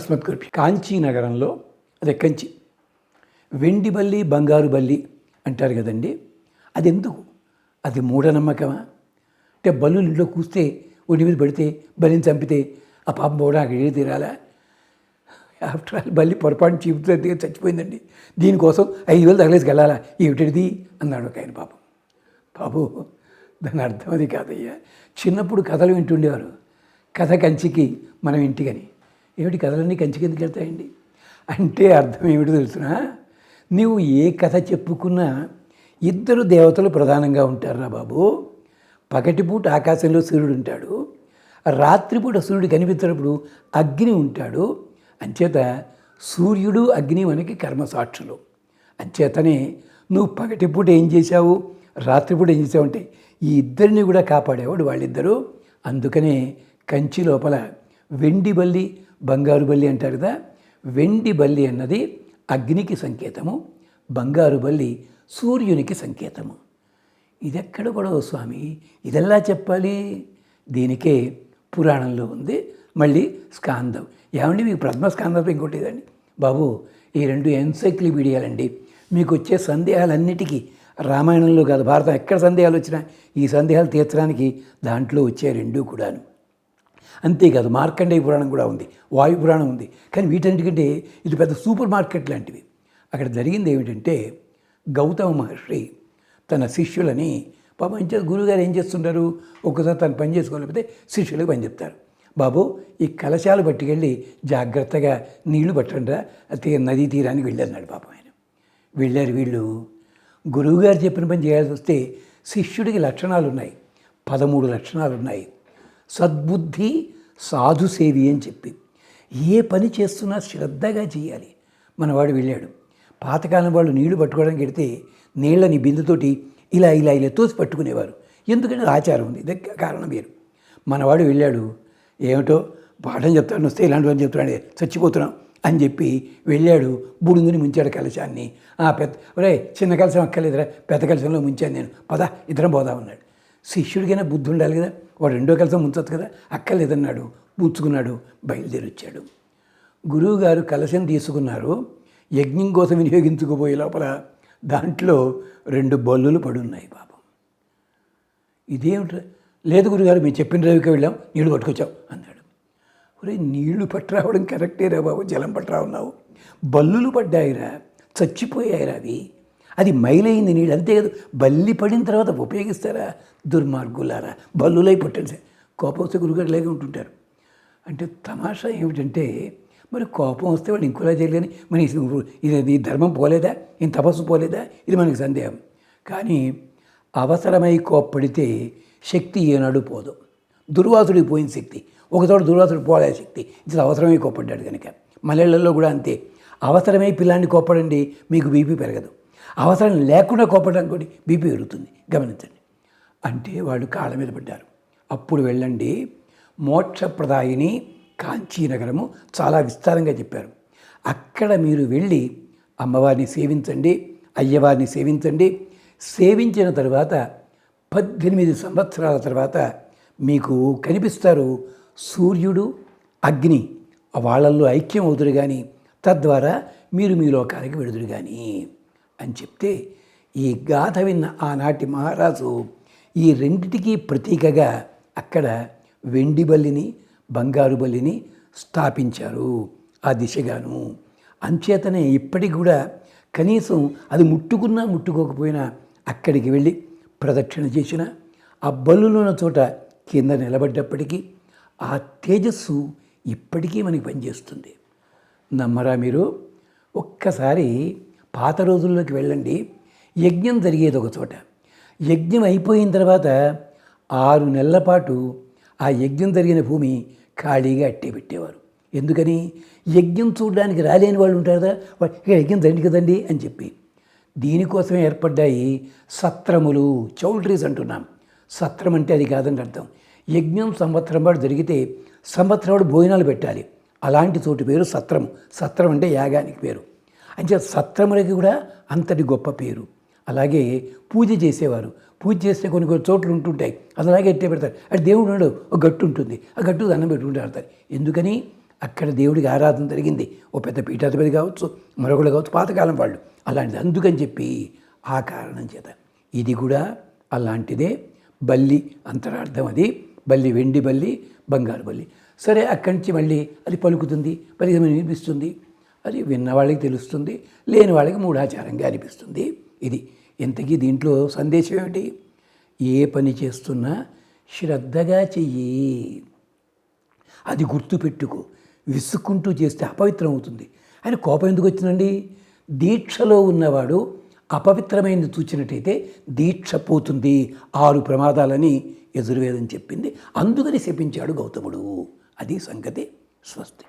అస్మత్ గురుభ్య కాంచీ నగరంలో అదే కంచి వెండి బల్లి బంగారు బల్లి అంటారు కదండి. అది ఎందుకు అది మూఢనమ్మకమా? అంటే బల్లులు ఇంట్లో కూస్తే ఒంటి మీద పడితే బలిని చంపితే ఆ పాపం పోవడం అక్కడ ఏది తీరాలా? ఆఫ్టర్ ఆల్ బల్లి పొరపాటు చీపుతుంది చచ్చిపోయిందండి. దీనికోసం ఐదు వేలు తగలేసి వెళ్ళాలా? ఏమిటిది? అన్నాడు ఒక ఆయన పాపం. బాబు దాని అర్థం అది కాదయ్యా. చిన్నప్పుడు కథలు వింటుండేవారు. కథ కంచికి మనం ఇంటికని. ఏమిటి కథలన్నీ కంచి కిందకి వెళ్తాయండి? అంటే అర్థం ఏమిటి తెలుసునా? నీవు ఏ కథ చెప్పుకున్నా ఇద్దరు దేవతలు ప్రధానంగా ఉంటారురా బాబు. పగటిపూట ఆకాశంలో సూర్యుడు ఉంటాడు. రాత్రిపూట సూర్యుడు కనిపించినప్పుడు అగ్ని ఉంటాడు. అంచేత సూర్యుడు అగ్ని మనకి కర్మసాక్షులు అంచేతనే నువ్వు పగటిపూట ఏం చేశావు? రాత్రిపూట ఏం చేసావు అంటే ఈ ఇద్దరిని కూడా కాపాడేవాడు వాళ్ళిద్దరూ. అందుకనే కంచి లోపల వెండి బల్లి బంగారు బల్లి అంటారు కదా వెండి బల్లి అన్నది అగ్నికి సంకేతము బంగారు బల్లి సూర్యునికి సంకేతము. ఇదెక్కడ గొడవ స్వామి? ఇదెల్లా చెప్పాలి? దీనికే పురాణంలో ఉంది మళ్ళీ స్కాందం ఏమండి మీకు ప్రథమ స్కాందం ఇంకోటి ఇదండి బాబు ఈ రెండు ఎన్సైక్లోపీడియాలండి. మీకు వచ్చే సందేహాలన్నిటికీ రామాయణంలో కాదు భారతం ఎక్కడ సందేహాలు వచ్చినా ఈ సందేహాలు తీర్చడానికి దాంట్లో వచ్చే రెండూ కూడాను. అంతేకాదు మార్కండేయ పురాణం కూడా ఉంది వాయు పురాణం ఉంది. కానీ వీటన్నిటికంటే ఇది పెద్ద సూపర్ మార్కెట్ లాంటివి అక్కడ జరిగింది ఏమిటంటే గౌతమ మహర్షి తన శిష్యులని పాపం ఏం చేస్తారు గురువుగారు ఏం చేస్తుంటారు? ఒక్కసారి తను పని చేసుకోలేకపోతే శిష్యులకు పని చెప్తారు. బాబు ఈ కలశాలు పట్టుకెళ్ళి జాగ్రత్తగా నీళ్ళు పట్టండిరా అది నదీ తీరానికి వెళ్ళన్నాడు పాపం ఆయన. వెళ్ళారు వీళ్ళు. గురువుగారు చెప్పిన పని చేయాల్సి వస్తే శిష్యుడికి లక్షణాలు ఉన్నాయి పదమూడు లక్షణాలు ఉన్నాయి సద్బుద్ధి సాధుసేవి అని చెప్పి. ఏ పని చేస్తున్నా శ్రద్ధగా చేయాలి. మనవాడు వెళ్ళాడు. పాతకాలం వాళ్ళు నీళ్ళు పట్టుకోవడానికి వెడితే నీళ్ళని బిందుతోటి ఇలా ఇలా ఇలా తోసి పట్టుకునేవారు. ఎందుకంటే ఆచారం ఉంది. ఇదే కారణం వేరు. మనవాడు వెళ్ళాడు. ఏమిటో? పాఠం చెప్తాడు. వస్తే ఇలాంటివన్నీ చెప్తాడు చచ్చిపోతున్నాం అని చెప్పి వెళ్ళాడు. బుడుంగుని ముంచాడు కలశాన్ని. ఆ పెద్ద ఒరే చిన్న కలశం అక్కర్లేదురా. పెద్ద కలశంలో ముంచాను నేను. పద ఇద్దరం పోదా ఉన్నాడు శిష్యుడికైనా బుద్ధి ఉండాలి కదా. వాడు రెండో కలిసం ముంచొచ్చు కదా. అక్కర్లేదన్నాడు. పుచ్చుకున్నాడు బయలుదేరొచ్చాడు. గురువుగారు కలశం తీసుకున్నారు. యజ్ఞం కోసం వినియోగించుకుపోయే లోపల దాంట్లో రెండు బల్లులు పడున్నాయి పాపం. ఇదేమిటి లేదు గురుగారు మేము చెప్పిన రవికి వెళ్ళాం. నీళ్ళు పట్టుకొచ్చాం అన్నాడు. ఒరే నీళ్ళు పట్టరావడం కరెక్టేరా బాబు? జలం పట్టరావున్నావు బల్లులు పడ్డాయిరా. చచ్చిపోయాయిరా అవి. అది మైలైంది నీళ్ళు. అంతే కదా బల్లి పడిన తర్వాత ఉపయోగిస్తారా? దుర్మార్గులారా బల్లులై పుట్టండి కోపం వస్తే గురుగారు ఉంటుంటారు. అంటే తమాషా ఏమిటంటే మరి కోపం వస్తే వాడు ఇంకోలా చేయలేని. మరి ఇది ఇది ధర్మం పోలేదా? ఈ తపస్సు పోలేదా? ఇది మనకి సందేహం. కానీ అవసరమై కోప్పడితే శక్తి ఏనాడు పోదు. దుర్వాసుడికి పోయిన శక్తి. ఒకతోడు దుర్వాసుడు పోలే శక్తి. ఇది అవసరమై కోప్పడ్డాడు కనుక మలయాళంలో కూడా అంతే. అవసరమై పిల్లాన్ని కోప్పడండి మీకు బీపీ పెరగదు. అవసరం లేకుండా కోప్పడం కూడా బీపీ పెరుగుతుంది. గమనించండి. అంటే వాళ్ళు కాళ్ళ మీద పడ్డారు. అప్పుడు వెళ్ళండి. మోక్షప్రదాయిని కాంచీనగరము చాలా విస్తారంగా చెప్పారు. అక్కడ మీరు వెళ్ళి అమ్మవారిని సేవించండి అయ్యవారిని సేవించండి. సేవించిన తర్వాత పద్దెనిమిది సంవత్సరాల తర్వాత మీకు కనిపిస్తారు సూర్యుడు అగ్ని. వాళ్ళల్లో ఐక్యం అవుతురు కానీ తద్వారా మీరు మీ లోకానికి వెడుదురు కానీ అని చెప్తే ఈ గాథ విన్న ఆనాటి మహారాజు ఈ రెండిటికీ ప్రతీకగా అక్కడ వెండి బల్లిని బంగారు బల్లిని స్థాపించారు ఆ దిశగాను. అంచేతనే ఇప్పటికి కూడా కనీసం అది ముట్టుకున్నా ముట్టుకోకపోయినా అక్కడికి వెళ్ళి ప్రదక్షిణ చేసిన ఆ బల్లులున్న చోట కింద నిలబడ్డప్పటికీ ఆ తేజస్సు ఇప్పటికీ మనకి పనిచేస్తుంది. నమ్మరా మీరు? ఒక్కసారి పాత రోజుల్లోకి వెళ్ళండి. యజ్ఞం జరిగేది ఒక చోట. యజ్ఞం అయిపోయిన తర్వాత ఆరు నెలల పాటు ఆ యజ్ఞం జరిగిన భూమి ఖాళీగా అట్టే పెట్టేవారు. ఎందుకని? యజ్ఞం చూడడానికి రాలేని వాళ్ళు ఉంటారు కదా. ఇక్కడ యజ్ఞం జరిగింది కదండి అని చెప్పి. దీనికోసం ఏర్పడ్డాయి సత్రములు చౌల్ట్రీస్ అంటున్నాం. సత్రం అంటే అది కాదని అర్థం. యజ్ఞం సంవత్సరం పాటు జరిగితే సంవత్సరం పాటు భోజనాలు పెట్టాలి. అలాంటి చోటు పేరు సత్రం సత్రం అంటే యాగానికి పేరు. అంటే సత్రములకి కూడా అంతటి గొప్ప పేరు. అలాగే పూజ చేసేవారు. పూజ చేస్తే కొన్ని కొన్ని చోట్లు ఉంటుంటాయి. అది అలాగే ఎట్టే పెడతారు? అంటే దేవుడు ఉన్నాడు ఒక గట్టు ఉంటుంది. ఆ గట్టు దండం పెట్టుకుంటూ ఆడతారు. ఎందుకని? అక్కడ దేవుడికి ఆరాధన జరిగింది. ఓ పెద్ద పీఠాధిపతి కావచ్చు మరొకళ్ళు కావచ్చు పాతకాలం వాళ్ళు. అలాంటిది అందుకని చెప్పి ఆ కారణం చేత. ఇది కూడా అలాంటిదే. బల్లి అంతరార్థం అది. బల్లి వెండి బల్లి బంగారు బల్లి. సరే అక్కడి నుంచి మళ్ళీ అది పలుకుతుంది పలికి వినిపిస్తుంది అది విన్నవాళ్ళకి తెలుస్తుంది లేని వాళ్ళకి మూఢాచారంగా అనిపిస్తుంది. ఇది ఇంతకీ దీంట్లో సందేశం ఏమిటి? ఏ పని చేస్తున్నా శ్రద్ధగా చెయ్యి. అది గుర్తుపెట్టుకో. విసుక్కుంటూ చేస్తే అపవిత్రం అవుతుంది ఆయన కోపం ఎందుకు వచ్చిందండి? దీక్షలో ఉన్నవాడు అపవిత్రమైనది చూచినట్టయితే దీక్ష పోతుంది. ఆరు ప్రమాదాలని యజుర్వేదం చెప్పింది. అందుకని శపించాడు గౌతముడు. అది సంగతి స్వస్తి.